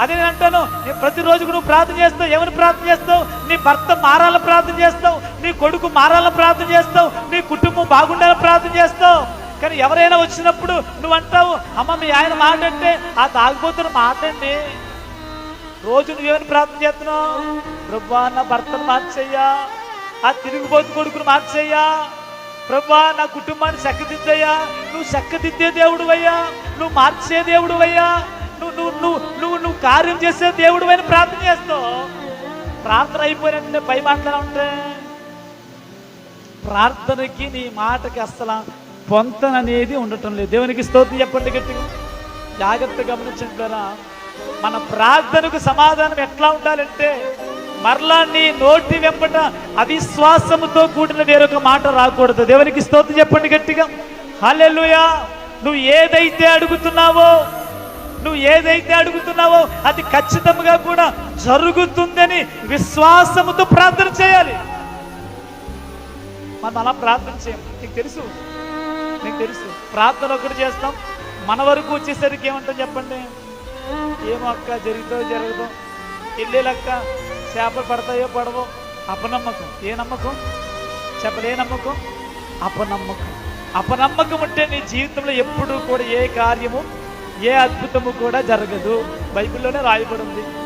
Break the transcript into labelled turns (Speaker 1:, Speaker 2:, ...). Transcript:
Speaker 1: అదే నేను అంటాను ప్రతిరోజు నువ్వు ప్రార్థన చేస్తావు ఎవరు ప్రార్థన చేస్తావు? నీ భర్త మారాలని ప్రార్థన చేస్తావు నీ కొడుకు మారాలని ప్రార్థన చేస్తావు నీ కుటుంబం బాగుండాలని ప్రార్థన చేస్తావు. కానీ ఎవరైనా వచ్చినప్పుడు నువ్వు అంటావు అమ్మ మీ ఆయన మాట అంటే ఆ తాగిపోతున్న మాట అండి. రోజు నువ్వేమని ప్రార్థన చేస్తున్నావు? ప్రభా నా భర్తను మార్చేయ్యా ఆ తిరిగిపోతు కొడుకును మార్చేయ్యా. ప్రభా నా కుటుంబాన్ని చక్కదిద్దయ్యా. నువ్వు చక్కదిద్దే దేవుడు అయ్యా నువ్వు మార్చే దేవుడు అయ్యా. నువ్వు నువ్వు నువ్వు నువ్వు నువ్వు కార్యం చేసే దేవుడు అని ప్రార్థన చేస్తావు. ప్రార్థన అయిపోయినట్టే పై మాట్లాడ ఉంటే ప్రార్థనకి నీ మాటకి అస్సలు పొంతన అనేది ఉండటం లేదు. దేవునికి స్తోత్రం చెప్పండి గట్టిగా. జాగ్రత్త గమనించంటారా మన ప్రార్థనకు సమాధానం ఎట్లా ఉండాలంటే మరలా నీ నోటి వెంపట అవిశ్వాసముతో కూడిన వేరొక మాట రాకూడదు. దేవునికి స్తోత్రం చెప్పండి గట్టిగా. హలెలుయా నువ్వు ఏదైతే అడుగుతున్నావో నువ్వు ఏదైతే అడుగుతున్నావో అది ఖచ్చితంగా కూడా జరుగుతుందని విశ్వాసముతో ప్రార్థన చేయాలి. మనం అలా ప్రార్థన చేయం. నీకు తెలుసు? నీకు తెలుసు. ప్రార్థన ఒకటి చేస్తాం. మన వరకు వచ్చేసరికి ఏమంటాం చెప్పండి? ఏమో అక్క జరుగుతో జరగదు. ఇల్లేలక్క చేపలు పడతాయో పడవో. అపనమ్మకం. ఏ నమ్మకం? చెప్పలే నమ్మకం. అపనమ్మకం. అపనమ్మకం ఉంటే నీ జీవితంలో ఎప్పుడూ కూడా ఏ కార్యము ఏ అద్భుతము కూడా జరగదు. బైబిల్లోనే రాయబడి ఉంది.